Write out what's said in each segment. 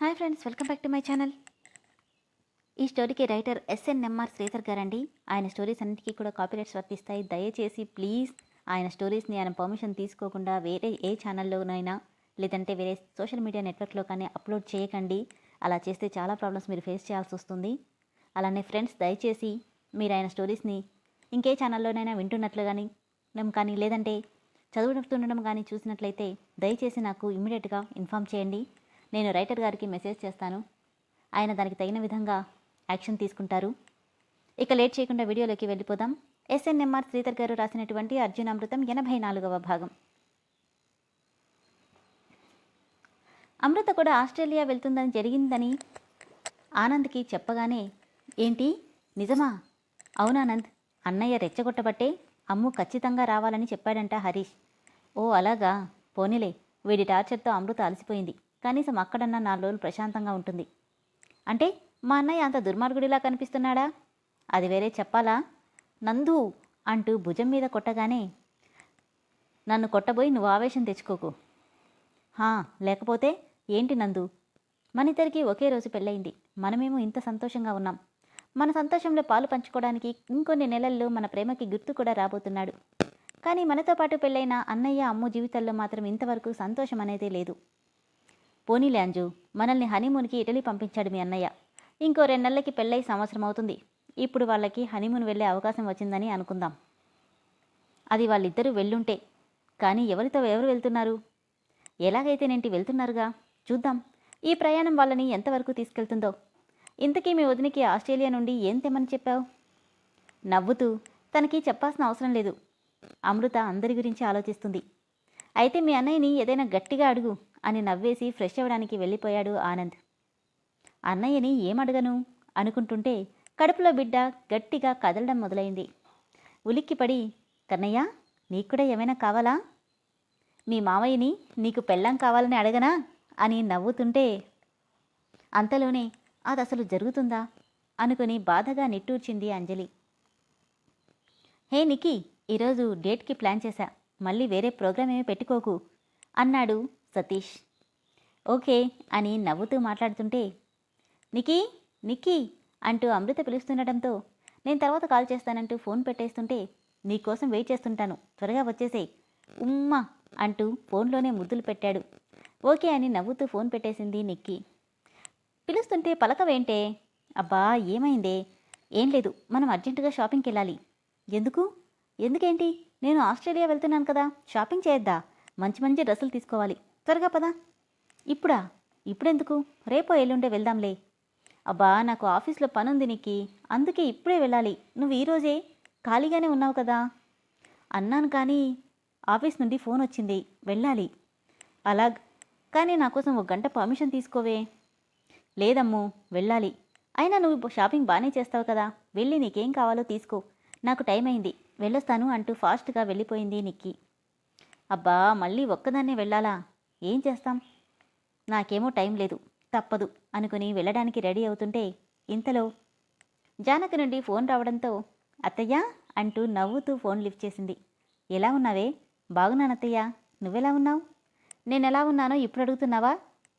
Hi friends welcome back to my channel. ఈ స్టోరీకి writer SNMR Sridhar గారండి. ఆయన స్టోరీస్ అన్నిటికీ కూడా కాపీరైట్స్ వర్తిస్తాయి. దయచేసి ప్లీజ్ ఆయన స్టోరీస్ని ఆయన పర్మిషన్ తీసుకోకుండా వేరే ఏ ఛానల్లోనైనా లేదంటే వేరే సోషల్ మీడియా నెట్వర్క్లో కానీ అప్లోడ్ చేయకండి. అలా చేస్తే చాలా ప్రాబ్లమ్స్ మీరు ఫేస్ చేయాల్సి వస్తుంది. అలానే ఫ్రెండ్స్ దయచేసి మీరు ఆయన స్టోరీస్ని ఇంకే ఛానల్లోనైనా వింటున్నట్లు కానీ కానీ లేదంటే చదువుతుండడం కానీ చూసినట్లయితే దయచేసి నాకు ఇమ్మీడియట్గా ఇన్ఫామ్ చేయండి. నేను రైటర్ గారికి మెసేజ్ చేస్తాను. ఆయన దానికి తగిన విధంగా యాక్షన్ తీసుకుంటారు. ఇక లేట్ చేయకుండా వీడియోలోకి వెళ్ళిపోదాం. ఎస్ఎన్ఎంఆర్ శ్రీధర్ గారు రాసినటువంటి అర్జునామృతం ఎనభై నాలుగవ భాగం. అమృత కూడా ఆస్ట్రేలియా వెళ్తుందని జరిగిందని ఆనంద్కి చెప్పగానే ఏంటి? నిజమా? అవునానంద్ అన్నయ్య రెచ్చగొట్టబట్టే అమ్ము ఖచ్చితంగా రావాలని చెప్పాడంట హరీష్. ఓ అలాగా? పోనీలే. వీడి టార్చర్తో అమృత అలసిపోయింది. కనీసం అక్కడన్నా నాలుగు రోజులు ప్రశాంతంగా ఉంటుంది. అంటే మా అన్నయ్య అంత దుర్మార్గుడిలా కనిపిస్తున్నాడా? అది వేరే చెప్పాలా? నందు అంటూ భుజం మీద కొట్టగానే నన్ను కొట్టబోయి నువ్వు ఆవేశం తెచ్చుకోకు. హా లేకపోతే ఏంటి నందు? మన ఇద్దరికీ ఒకే రోజు పెళ్ళయింది. మనమేమో ఇంత సంతోషంగా ఉన్నాం. మన సంతోషంలో పాలు పంచుకోవడానికి ఇంకొన్ని నెలల్లో మన ప్రేమకి గుర్తు కూడా రాబోతున్నాడు. కానీ మనతో పాటు పెళ్ళైన అన్నయ్య అమ్ము జీవితాల్లో మాత్రం ఇంతవరకు సంతోషం అనేది లేదు. పోనీ ల్యాంజు మనల్ని హనీమూన్కి ఇటలీ పంపించాడు మీ అన్నయ్య. ఇంకో రెండు నెలలకి పెళ్ళై సంవత్సరం అవుతుంది. ఇప్పుడు వాళ్ళకి హనీమూన్ వెళ్ళే అవకాశం వచ్చిందని అనుకుందాం. అది వాళ్ళిద్దరూ వెళ్ళుంటే. కానీ ఎవరితో ఎవరు వెళ్తున్నారు? ఎలాగైతేనేంటి వెళ్తున్నారుగా? చూద్దాం. ఈ ప్రయాణం వాళ్ళని ఎంతవరకు తీసుకెళ్తుందో. ఇంతకీ మీ వదినికి ఆస్ట్రేలియా నుండి ఏం తెమ్మని చెప్పావు? నవ్వుతూ తనకి చెప్పాల్సిన అవసరం లేదు. అమృత అందరి గురించి ఆలోచిస్తుంది. అయితే మీ అన్నయ్యని ఏదైనా గట్టిగా అడుగు. అని నవ్వేసి ఫ్రెష్ అవ్వడానికి వెళ్ళిపోయాడు ఆనంద్. అన్నయ్యని ఏమడగను? అనుకుంటుంటే కడుపులో బిడ్డ గట్టిగా కదలడం మొదలైంది. ఉలిక్కిపడి కన్నయ్య నీకు కూడా ఏమైనా కావాలా? మీ మావయ్యని నీకు పెళ్ళాం కావాలని అడగనా? అని నవ్వుతుంటే అంతలోనే అది అసలు జరుగుతుందా? అనుకుని బాధగా నిట్టూర్చింది అంజలి. హే నికి ఈరోజు డేట్కి ప్లాన్ చేశా. మళ్ళీ వేరే ప్రోగ్రామ్ ఏమీ పెట్టుకోకు అన్నాడు సతీష్. ఓకే అని నవ్వుతూ మాట్లాడుతుంటే నికీ నిక్కీ అంటూ అమృత పిలుస్తుండటంతో నేను తర్వాత కాల్ చేస్తానంటూ ఫోన్ పెట్టేస్తుంటే నీకోసం వెయిట్ చేస్తుంటాను. త్వరగా వచ్చేసే ఉమ్మా అంటూ ఫోన్లోనే ముద్దులు పెట్టాడు. ఓకే అని నవ్వుతూ ఫోన్ పెట్టేసింది నిక్కీ. పిలుస్తుంటే పలకవేంటే అబ్బా ఏమైందే? ఏం లేదు. మనం అర్జెంటుగా షాపింగ్కి వెళ్ళాలి ఎందుకు? ఎందుకేంటి? నేను ఆస్ట్రేలియా వెళ్తున్నాను కదా. షాపింగ్ చేయొద్దా? మంచి మంచి డ్రెస్సులు తీసుకోవాలి. త్వరగా పదా. ఇప్పుడా? ఇప్పుడెందుకు? రేపో ఎల్లుండే వెళ్దాంలే. అబ్బా నాకు ఆఫీస్లో పనుంది నీకి. అందుకే ఇప్పుడే వెళ్ళాలి. నువ్వు ఈరోజే ఖాళీగానే ఉన్నావు కదా? అన్నాను కానీ ఆఫీస్ నుండి ఫోన్ వచ్చింది. వెళ్ళాలి. అలా కానీ నా కోసం ఒక గంట పర్మిషన్ తీసుకోవే. లేదమ్ము వెళ్ళాలి. అయినా నువ్వు షాపింగ్ బాగానే చేస్తావు కదా? వెళ్ళి నీకేం కావాలో తీసుకో. నాకు టైం అయింది వెళ్ళొస్తాను అంటూ ఫాస్ట్గా వెళ్ళిపోయింది నిక్కి. అబ్బా మళ్ళీ ఒక్కదాన్నే వెళ్ళాలా? ఏం చేస్తాం? నాకేమో టైం లేదు తప్పదు అనుకుని వెళ్ళడానికి రెడీ అవుతుంటే ఇంతలో జానక నుండి ఫోన్ రావడంతో అత్తయ్య అంటూ నవ్వుతూ ఫోన్ లిఫ్ట్ చేసింది. ఎలా ఉన్నావే? బాగున్నానత్తయ్య నువ్వెలా ఉన్నావు? నేను ఎలా ఉన్నానో ఇప్పుడు అడుగుతున్నావా?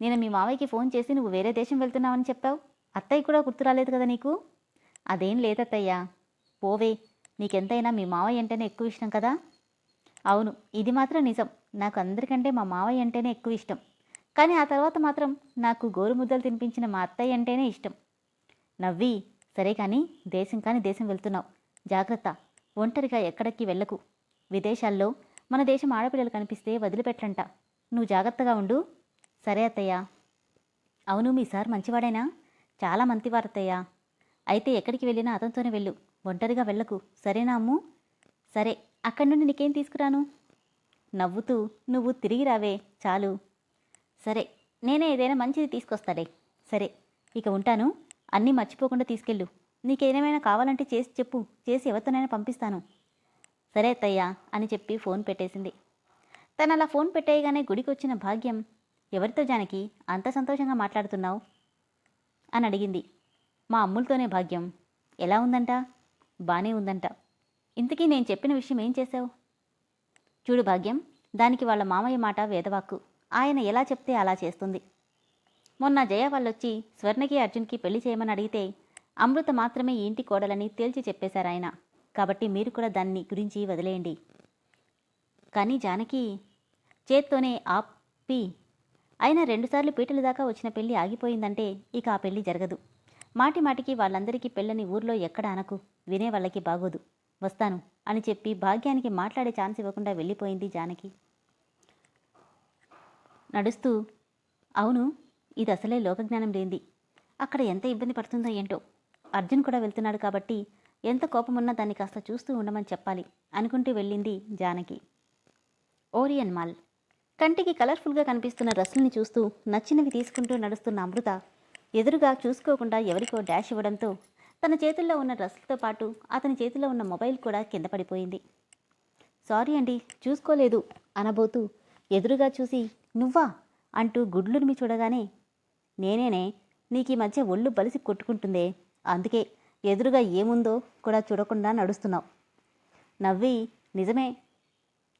నేను మీ మావయ్యకి ఫోన్ చేసి నువ్వు వేరే దేశం వెళ్తున్నావని చెప్పావు. అత్తయ్య కూడా గుర్తు రాలేదు కదా నీకు? అదేం లేదత్తయ్యా పోవే నీకెంతైనా మీ మావయ్య అంటేనే ఎక్కువ ఇష్టం కదా? అవును ఇది మాత్రం నిజం. నాకు అందరికంటే మా మావయ్య అంటేనే ఎక్కువ ఇష్టం. కానీ ఆ తర్వాత మాత్రం నాకు గోరుముద్దలు తినిపించిన మా అత్తయ్య అంటేనే ఇష్టం. నవ్వి సరే కానీ దేశం కానీ దేశం వెళ్తున్నావు. జాగ్రత్త. ఒంటరిగా ఎక్కడికి వెళ్ళకు. విదేశాల్లో మన దేశం ఆడపిల్లలు కనిపిస్తే వదిలిపెట్టంట. నువ్వు జాగ్రత్తగా ఉండు. సరే అత్తయ్య. అవును మీ సార్ మంచివాడేనా? చాలా మంచివారత్తయ్య. అయితే ఎక్కడికి వెళ్ళినా అతనితోనే వెళ్ళు. ఒంటరిగా వెళ్ళకు. సరేనా అమ్ము? సరే. అక్కడి నుండి నీకేం తీసుకురాను? నవ్వుతూ నువ్వు తిరిగి రావే. చాలు. సరే నేనే ఏదైనా మంచిది తీసుకొస్తాలే. సరే ఇక ఉంటాను. అన్నీ మర్చిపోకుండా తీసుకెళ్ళు. నీకేమైనా కావాలంటే చేసి చెప్పు. చేసి ఎవరితోనైనా పంపిస్తాను. సరే అత్తయ్యా అని చెప్పి ఫోన్ పెట్టేసింది. తను అలా ఫోన్ పెట్టేయగానే గుడికి వచ్చిన భాగ్యం ఎవరితో జానకి అంత సంతోషంగా మాట్లాడుతున్నావు? అని అడిగింది. మా అమ్ములతోనే భాగ్యం. ఎలా ఉందంట? బానే ఉందంట. ఇంతకీ నేను చెప్పిన విషయం ఏం చేశావు? చూడు భాగ్యం దానికి వాళ్ళ మామయ్య మాట వేదవాక్కు. ఆయన ఎలా చెప్తే అలా చేస్తుంది. మొన్న జయ వాళ్ళొచ్చి స్వర్ణకి అర్జున్కి పెళ్ళి చేయమని అడిగితే అమృత మాత్రమే ఇంటి కోడలని తేల్చి చెప్పేశారు ఆయన. కాబట్టి మీరు కూడా దాన్ని గురించి వదిలేయండి. కానీ జానకి చేత్తోనే ఆపి అయినా రెండుసార్లు పీటల దాకా వచ్చిన పెళ్ళి ఆగిపోయిందంటే ఇక ఆ పెళ్ళి జరగదు. మాటి మాటికి వాళ్ళందరికీ పెళ్ళని ఊర్లో ఎక్కడ అనకు వినే వాళ్ళకి బాగోదు. వస్తాను అని చెప్పి భాగ్యానికి మాట్లాడే ఛాన్స్ ఇవ్వకుండా వెళ్ళిపోయింది జానకి. నడుస్తూ అవును ఇది అసలే లోకజ్ఞానం లేనిది. అక్కడ ఎంత ఇబ్బంది పడుతుందో ఏంటో. అర్జున్ కూడా వెళ్తున్నాడు కాబట్టి ఎంత కోపమున్నా దాన్ని కాస్త చూస్తూ ఉండమని చెప్పాలి అనుకుంటూ వెళ్ళింది జానకి. Orion mall. కంటికి కలర్ఫుల్గా కనిపిస్తున్న డ్రెస్సుల్ని చూస్తూ నచ్చినవి తీసుకుంటూ నడుస్తున్న అమృత ఎదురుగా చూసుకోకుండా ఎవరికో డాష్ ఇవ్వడంతో తన చేతుల్లో ఉన్న డ్రెస్సులతో పాటు అతని చేతిలో ఉన్న మొబైల్ కూడా కింద పడిపోయింది. సారీ అండి చూసుకోలేదు అనబోతూ ఎదురుగా చూసి నువ్వా అంటూ గుడ్లునిమి చూడగానే నేనేనే నీకు ఈ మధ్య ఒళ్ళు బలిసి కొట్టుకుంటుందే అందుకే ఎదురుగా ఏముందో కూడా చూడకుండా నడుస్తున్నావు. నవ్వి నిజమే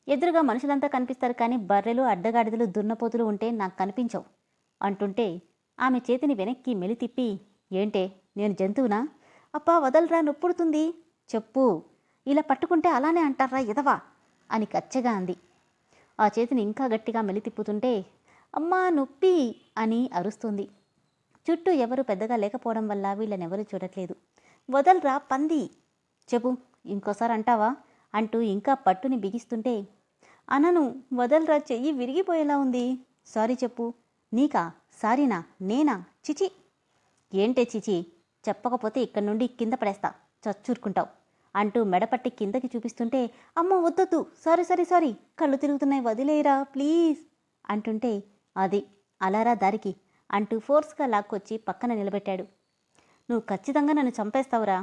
ఎదురుగా మనుషులంతా కనిపిస్తారు కానీ బర్రెలు అడ్డగాడిదలు దున్నపోతులు ఉంటే నాకు కనిపించవు అంటుంటే ఆమె చేతిని వెనక్కి మెలితిప్పి ఏంటే నేను జంతువునా? అప్పా వదలరా నొప్పుడుతుంది చెప్పు ఇలా పట్టుకుంటే అలానే అంటారా ఎదవా అని కచ్చగా అంది. ఆ చేతిని ఇంకా గట్టిగా మెలితిప్పుతుంటే అమ్మా నొప్పి! అని అరుస్తుంది. చుట్టూ ఎవరు పెద్దగా లేకపోవడం వల్ల వీళ్ళనెవరూ చూడట్లేదు. వదలరా పంది! చెప్పు ఇంకోసారి అంటావా? అంటూ ఇంకా పట్టుని బిగిస్తుంటే అనను వదలరా చెయ్యి విరిగిపోయేలా ఉంది. సారీ చెప్పు. నీకా? సారీనా? నేనా? చిచి! ఏంటే చిచి? చెప్పకపోతే ఇక్కడి నుండి కింద పడేస్తా. చచ్చూరుకుంటావు. అంటూ మెడపట్టి కిందకి చూపిస్తుంటే అమ్మ వద్దొద్దు. Sorry sorry sorry. కళ్ళు తిరుగుతున్నాయి వదిలేరా ప్లీజ్. అంటుంటే అది అలారా దారికి అంటూ ఫోర్స్గా లాక్కొచ్చి పక్కన నిలబెట్టాడు. నువ్వు ఖచ్చితంగా నన్ను చంపేస్తావురా.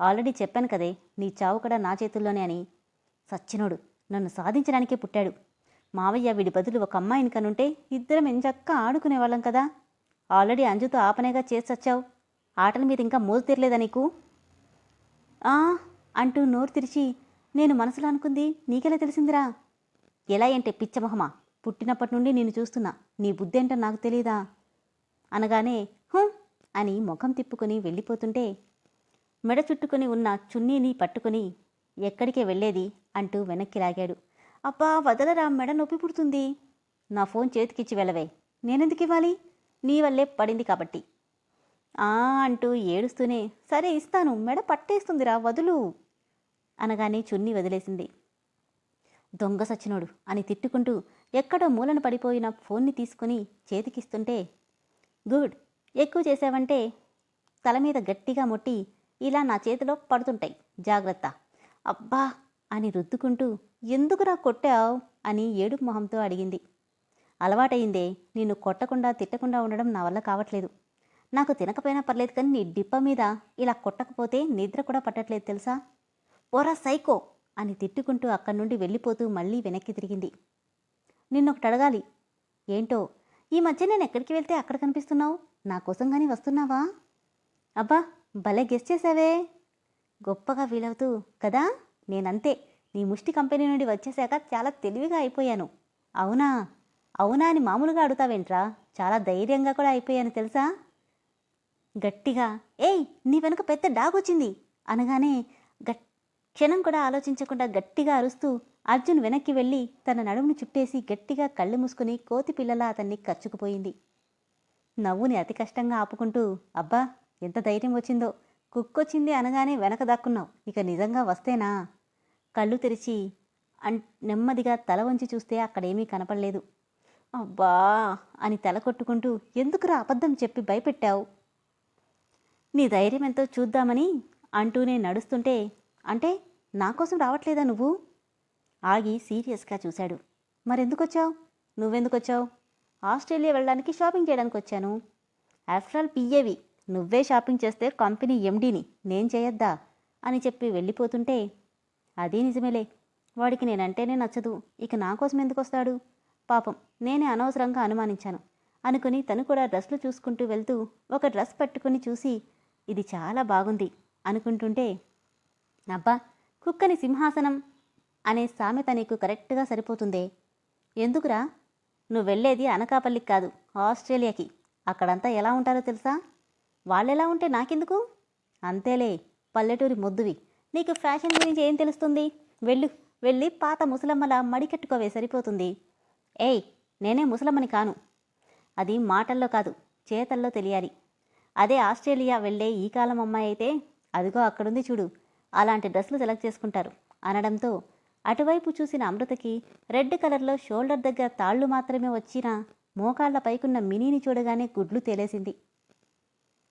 ఆల్రెడీ చెప్పాను కదే నీ చావు కూడా నా చేతుల్లోనే అని. సచ్చినోడు నన్ను సాధించడానికే పుట్టాడు. మావయ్య వీడి బదులు ఒక అమ్మాయిని కనుంటే ఇద్దరం ఎంచక్క ఆడుకునేవాళ్ళం కదా. ఆల్రెడీ అంజుతో ఆపనేగా చేసి ఆటల మీద ఇంకా మోజు తీరలేదా నీకు? ఆ అంటూ నోరు తెరిచి నేను మనసులో అనుకుంది నీకెలా తెలిసిందిరా? ఎలా అంటే పిచ్చమహమా పుట్టినప్పటి నుండి నేను చూస్తున్నా నీ బుద్ధి ఏంటో నాకు తెలియదా అనగానే హూ అని ముఖం తిప్పుకొని వెళ్ళిపోతుంటే మెడ చుట్టుకొని ఉన్న చున్నీని పట్టుకొని ఎక్కడికే వెళ్ళేది? అంటూ వెనక్కి లాగాడు. అబ్బా వదలరా మెడ నొప్పి పుడుతుంది. నా ఫోన్ చేతికిచ్చి వెళ్ళవే. నేనెందుకు ఇవ్వాలి నీ వల్లే పడింది కాబట్టి. ఆ అంటూ ఏడుస్తూనే సరే ఇస్తాను మెడ పట్టేస్తుందిరా వదులు అనగానే చున్నీ వదిలేసింది. దొంగ సచ్చినోడు అని తిట్టుకుంటూ ఎక్కడో మూలన పడిపోయిన ఫోన్ని తీసుకుని చేతికిస్తుంటే గుడ్ ఎక్కువ చేసావంటే తల మీద గట్టిగా ముట్టి ఇలా నా చేతిలో పడుతుంటాయి జాగ్రత్త. అబ్బా అని రుద్దుకుంటూ ఎందుకురా కొట్టావు? అని ఏడుపు మొహంతో అడిగింది. అలవాటయిందే నిన్ను కొట్టకుండా తిట్టకుండా ఉండడం నా వల్ల కావట్లేదు. నాకు తినకపోయినా పర్లేదు కానీ నీ డిప్ప మీద ఇలా కొట్టకపోతే నిద్ర కూడా పట్టట్లేదు తెలుసా? పోరా సైకో! అని తిట్టుకుంటూ అక్కడి నుండి వెళ్ళిపోతూ మళ్ళీ వెనక్కి తిరిగింది. నిన్నొకటి అడగాలి. ఏంటో? ఈ మధ్య నేను ఎక్కడికి వెళ్తే అక్కడ కనిపిస్తున్నావు? నా కోసం కానీ వస్తున్నావా? అబ్బా భలే గెస్ట్ చేసావే గొప్పగా వీలవుతూ కదా? నేనంతే. నీ ముష్టి కంపెనీ నుండి వచ్చేశాక చాలా తెలివిగా అయిపోయాను. అవునా? అవునా అని మామూలుగా అడుగుతావేంట్రా? చాలా ధైర్యంగా కూడా అయిపోయాను తెలుసా? గట్టిగా ఏయ్ నీ వెనుక పెద్ద డాగ్ వచ్చింది! అనగానే గట్ క్షణం కూడా ఆలోచించకుండా గట్టిగా అరుస్తూ అర్జున్ వెనక్కి వెళ్ళి తన నడుమును చుట్టేసి గట్టిగా కళ్ళు మూసుకుని కోతి పిల్లలా అతన్ని కచ్చుకుపోయింది నవ్వుని అతి కష్టంగా ఆపుకుంటూ అబ్బా ఎంత ధైర్యం వచ్చిందో! కుక్కొచ్చింది అనగానే వెనక దాక్కున్నావు. ఇక నిజంగా వస్తేనా? కళ్ళు తెరిచి అన్ నెమ్మదిగా తల వంచి చూస్తే అక్కడేమీ కనపడలేదు. అబ్బా! అని తల కొట్టుకుంటూ ఎందుకురా అబద్ధం చెప్పి భయపెట్టావు? నీ ధైర్యం ఎంతో చూద్దామని అంటూనే నడుస్తుంటే అంటే నా కోసం రావట్లేదా నువ్వు? ఆగి సీరియస్గా చూశాడు. మరెందుకొచ్చావు? నువ్వెందుకొచ్చావు? ఆస్ట్రేలియా వెళ్ళడానికి షాపింగ్ చేయడానికి వచ్చాను. ఆఫ్టర్ ఆల్ పిఏవి నువ్వే షాపింగ్ చేస్తే కంపెనీ ఎండీని నేను చేయొద్దా? అని చెప్పి వెళ్ళిపోతుంటే అదీ నిజమేలే. వాడికి నేనంటేనే నచ్చదు. ఇక నా కోసం ఎందుకు వస్తాడు పాపం నేనే అనవసరంగా అనుమానించాను. అనుకుని తను కూడా డ్రెస్లు చూసుకుంటూ వెళ్తూ ఒక డ్రెస్ పట్టుకుని చూసి ఇది చాలా బాగుంది అనుకుంటుంటే అబ్బా కుక్కని సింహాసనం అనే సామెత నీకు కరెక్ట్గా సరిపోతుందే. ఎందుకురా? నువ్వు వెళ్ళేది అనకాపల్లికి కాదు ఆస్ట్రేలియాకి. అక్కడంతా ఎలా ఉంటారో తెలుసా? వాళ్ళెలా ఉంటే నాకెందుకు? అంతేలే పల్లెటూరి మొద్దువి. నీకు ఫ్యాషన్ గురించి ఏం తెలుస్తుంది? వెళ్ళు వెళ్ళి పాత ముసలమ్మల మడికట్టుకోవే సరిపోతుంది. ఏయ్ నేనే ముసలమ్మని కాను. అది మాటల్లో కాదు చేతల్లో తెలియాలి. అదే ఆస్ట్రేలియా వెళ్ళే ఈ కాలం అమ్మాయి అయితే అదిగో అక్కడుంది చూడు అలాంటి డ్రెస్సులు సెలెక్ట్ చేసుకుంటారు అనడంతో అటువైపు చూసిన అమృతకి రెడ్ కలర్లో షోల్డర్ దగ్గర తాళ్ళు మాత్రమే వచ్చిన మోకాళ్ళ పైకున్న మినీని చూడగానే గుడ్లు తేలేసింది.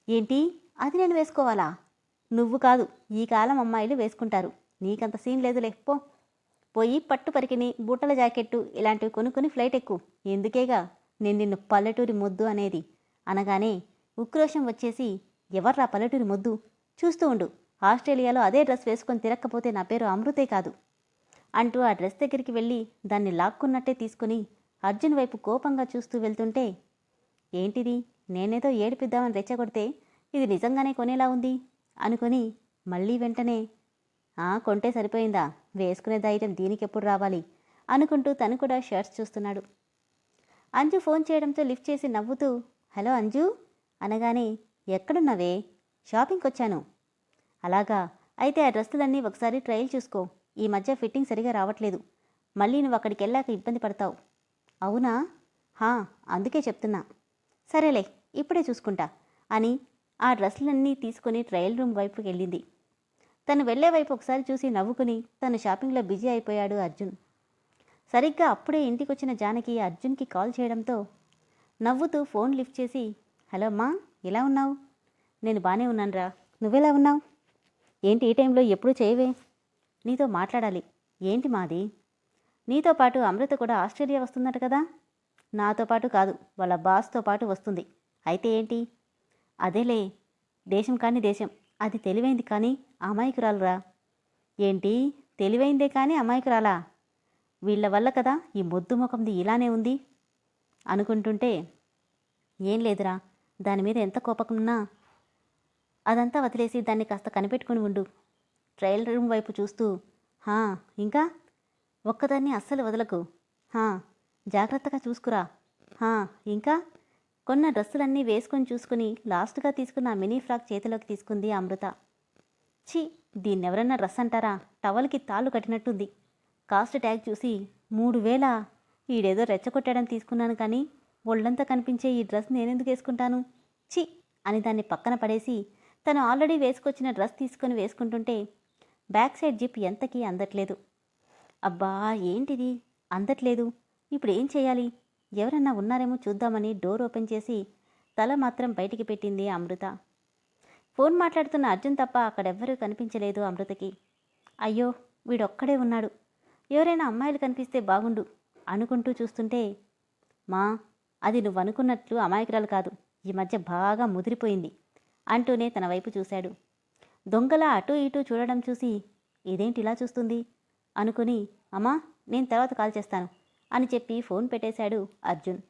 ఏంటి? అది నేను వేసుకోవాలా? నువ్వు కాదు ఈ కాలం అమ్మాయిలు వేసుకుంటారు. నీకంత సీన్ లేదులే పో. పోయి పట్టు పరికిని బుట్టల జాకెట్టు ఇలాంటివి కొనుక్కొని ఫ్లైట్ ఎక్కు. ఎందుకేగా? నేను నిన్ను పల్లెటూరి మొద్దు అనేది అనగానే ఉక్రోషం వచ్చేసి ఎవర్రా పల్లెటూరి మొద్దు? చూస్తూ ఉండు. ఆస్ట్రేలియాలో అదే డ్రెస్ వేసుకొని తిరక్కపోతే నా పేరు అమృతే కాదు. అంటూ ఆ డ్రెస్ దగ్గరికి వెళ్ళి దాన్ని లాక్కున్నట్టే తీసుకుని అర్జున్ వైపు కోపంగా చూస్తూ వెళ్తుంటే ఏంటిది? నేనేదో ఏడిపిద్దామని రెచ్చగొడితే ఇది నిజంగానే కొనేలా ఉంది? అనుకుని మళ్ళీ వెంటనే "ఆ, కొంటే సరిపోయిందా? వేసుకునే ధైర్యం దీనికెప్పుడు రావాలి? అనుకుంటూ తను కూడా షర్ట్స్ చూస్తున్నాడు. అంజు ఫోన్ చేయడంతో లిఫ్ట్ చేసి నవ్వుతూ హలో అంజు అనగానే ఎక్కడున్నావే? షాపింగ్కి వచ్చాను అలాగా. అయితే ఆ డ్రెస్సులన్నీ ఒకసారి ట్రయల్ చూసుకో. ఈ మధ్య ఫిట్టింగ్ సరిగా రావట్లేదు. మళ్ళీ నువ్వు అక్కడికి వెళ్ళాక ఇబ్బంది పడతావు. అవునా? హా అందుకే చెప్తున్నా. సరేలే ఇప్పుడే చూసుకుంటా. అని ఆ డ్రెస్సులన్నీ తీసుకుని ట్రయల్ రూమ్ వైపుకి వెళ్ళింది. తను వెళ్ళే వైపు ఒకసారి చూసి నవ్వుకుని తను షాపింగ్లో బిజీ అయిపోయాడు అర్జున్. సరిగ్గా అప్పుడే ఇంటికొచ్చిన జానకి అర్జున్కి కాల్ చేయడంతో నవ్వుతూ ఫోన్ లిఫ్ట్ చేసి హలో అమ్మా ఎలా ఉన్నావు? నేను బాగానే ఉన్నానురా. నువ్వెలా ఉన్నావు? ఏంటి ఈ టైంలో ఎప్పుడు చేయవే? నీతో మాట్లాడాలి. ఏంటి మాది? నీతో పాటు అమృత కూడా ఆస్ట్రేలియా వస్తుందట కదా? నాతో పాటు కాదు వాళ్ళ బాస్తో పాటు వస్తుంది. అయితే ఏంటి? అదేలే దేశం కాని దేశం. అది తెలివైంది కానీ అమాయకురాలురా. ఏంటి? తెలివైందే కానీ అమాయకురాలా? వీళ్ళ వల్ల కదా ఈ మొద్దు ముఖంది ఇలానే ఉంది? అనుకుంటుంటే ఏం లేదురా. దాని మీద ఎంత కోపకున్నా అదంతా వదిలేసి దాన్ని కాస్త కనిపెట్టుకుని ఉండు. ట్రయల్ రూమ్ వైపు చూస్తూ హా ఇంకా? ఒక్కదాన్ని అస్సలు వదలకు. హా జాగ్రత్తగా చూసుకురా. హా ఇంకా? కొన్న డ్రెస్సులన్నీ వేసుకొని చూసుకుని లాస్ట్గా తీసుకున్న మినీ ఫ్రాక్ చేతిలోకి తీసుకుంది అమృత. ఛీ దీన్నెవరన్నా డ్రెస్ అంటారా? టవల్కి తాళ్ళు కట్టినట్టుంది. కాస్ట్ ట్యాగ్ చూసి మూడు వేల? ఈడేదో రెచ్చగొట్టాడని తీసుకున్నాను కానీ ఒళ్ళంతా కనిపించే ఈ డ్రెస్ నేనెందుకు వేసుకుంటాను? ఛీ! అని దాన్ని పక్కన పడేసి తను ఆల్రెడీ వేసుకొచ్చిన డ్రెస్ తీసుకొని వేసుకుంటుంటే బ్యాక్ సైడ్ జిప్ ఎంతకీ అందట్లేదు. అబ్బా! ఏంటిది? అందట్లేదు. ఇప్పుడు ఏం చేయాలి? ఎవరన్నా ఉన్నారేమో చూద్దామని డోర్ ఓపెన్ చేసి తల మాత్రం బయటికి పెట్టింది అమృత. ఫోన్ మాట్లాడుతున్న అర్జున్ తప్ప అక్కడెవ్వరూ కనిపించలేదు అమృతకి. అయ్యో! వీడొక్కడే ఉన్నాడు. ఎవరైనా అమ్మాయిలు కనిపిస్తే బాగుండు అనుకుంటూ చూస్తుంటే మా అది నువ్వు అనుకున్నట్లు అమాయకురాలు కాదు. ఈ మధ్య బాగా ముదిరిపోయింది అంటూనే తన వైపు చూశాడు. దొంగలా అటూ ఇటూ చూడడం చూసి ఇదేంటి ఇలా చూస్తుంది? అనుకుని అమ్మా నేను తర్వాత కాల్ చేస్తాను అని చెప్పి ఫోన్ పెట్టేశాడు అర్జున్.